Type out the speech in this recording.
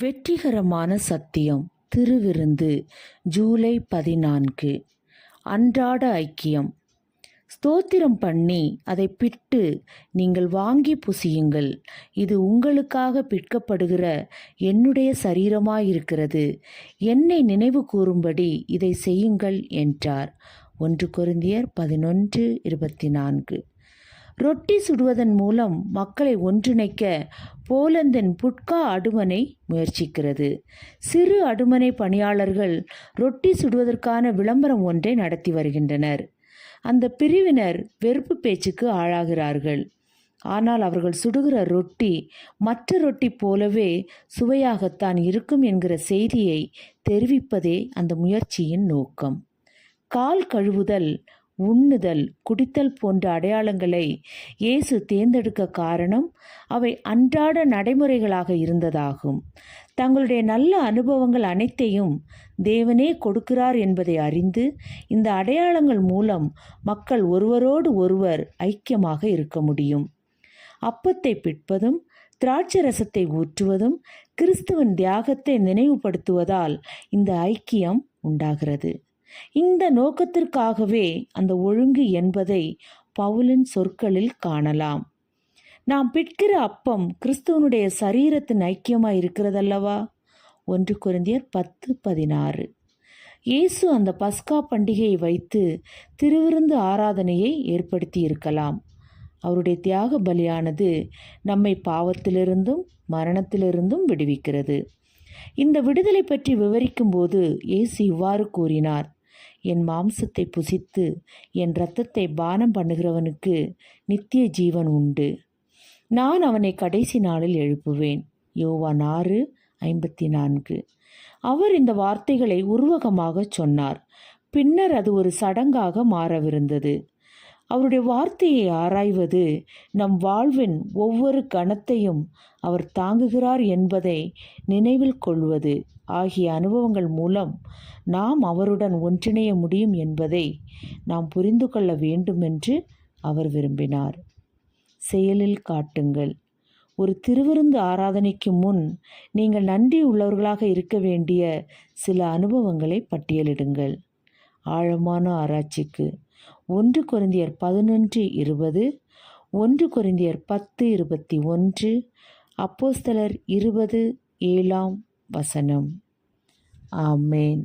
வெற்றிகரமான சத்தியம். திருவிருந்து ஜூலை பதினான்கு. அன்றாட ஐக்கியம். ஸ்தோத்திரம் பண்ணி அதை பிட்டு நீங்கள் வாங்கி புசியுங்கள். இது உங்களுக்காக பிற்கப்படுகிற என்னுடைய சரீரமாயிருக்கிறது. என்னை நினைவு கூறும்படி இதை செய்யுங்கள் என்றார். ஒன்று கொரிந்தியர் பதினொன்று இருபத்தி நான்கு. ரொட்டி சுடுவதன் மூலம் மக்களை ஒன்றிணைக்க போலந்தின் புட்கா அடுமனை முயற்சிக்கிறது. சிறு அடுமனை பணியாளர்கள் ரொட்டி சுடுவதற்கான விளம்பரம் ஒன்றை நடத்தி வருகின்றனர். அந்த பிரிவினர் வெறுப்பு பேச்சுக்கு ஆளாகிறார்கள். ஆனால் அவர்கள் சுடுகிற ரொட்டி மற்ற ரொட்டி போலவே சுவையாகத்தான் இருக்கும் என்கிற செய்தியை தெரிவிப்பதே அந்த முயற்சியின் நோக்கம். கால் கழுவுதல் உண்ணுதல் குடித்தல் போன்ற அடையாளங்களை இயேசு தேர்ந்தெடுக்க காரணம் அவை அன்றாட நடைமுறைகளாக இருந்ததாகும். தங்களுடைய நல்ல அனுபவங்கள் அனைத்தையும் தேவனே கொடுக்கிறார் என்பதை அறிந்து இந்த அடையாளங்கள் மூலம் மக்கள் ஒருவரோடு ஒருவர் ஐக்கியமாக இருக்க முடியும். அப்பத்தை பிற்பதும் திராட்சை ரசத்தை ஊற்றுவதும் கிறிஸ்துவன் தியாகத்தை நினைவுபடுத்துவதால் இந்த ஐக்கியம் உண்டாகிறது. இந்த நோக்கத்திற்காகவே அந்த ஒழுங்கு என்பதை பவுலின் சொற்களில் காணலாம். நாம் பிற்கிற அப்பம் கிறிஸ்துவனுடைய சரீரத்தின் ஐக்கியமாய் இருக்கிறதல்லவா? ஒன்று குருந்தியர் பத்து பதினாறு. இயேசு அந்த பஸ்கா பண்டிகையை வைத்து திருவிருந்து ஆராதனையை ஏற்படுத்தி இருக்கலாம் அவருடைய தியாக பலியானது நம்மை பாவத்திலிருந்தும் மரணத்திலிருந்தும் விடுவிக்கிறது. இந்த விடுதலை பற்றி விவரிக்கும்போது இயேசு இவ்வாறு கூறினார். என் மாம்சத்தை புசித்து என் இரத்தத்தை பானம் பண்ணுகிறவனுக்கு நித்திய ஜீவன் உண்டு. நான் அவனை கடைசி நாளில் எழுப்புவேன். யோவான் ஆறு ஐம்பத்தி நான்கு அவர் இந்த வார்த்தைகளை உருவகமாக சொன்னார். பின்னர் அது ஒரு சடங்காக மாறவிருந்தது. அவருடைய வார்த்தையை ஆராய்வது நம் வாழ்வின் ஒவ்வொரு கணத்தையும் அவர் தாங்குகிறார் என்பதை நினைவில் கொள்வது ஆகிய அனுபவங்கள் மூலம் நாம் அவருடன் ஒன்றிணைய முடியும் என்பதை நாம் புரிந்து கொள்ள வேண்டுமென்று அவர் விரும்பினார். செயலில் காட்டுங்கள். ஒரு திருவிருந்து ஆராதனைக்கு முன் நீங்கள் நன்றி உள்ளவர்களாக இருக்க வேண்டிய சில அனுபவங்களை பட்டியலிடுங்கள். ஆழமான ஆராய்ச்சிக்கு ஒன்று குருந்தியர் பதினொன்று இருபது ஒன்று குருந்தியர் பத்து இருபத்தி ஒன்று அப்போஸ்தலர் இருபது ஏழாம் வசனம். ஆமேன்.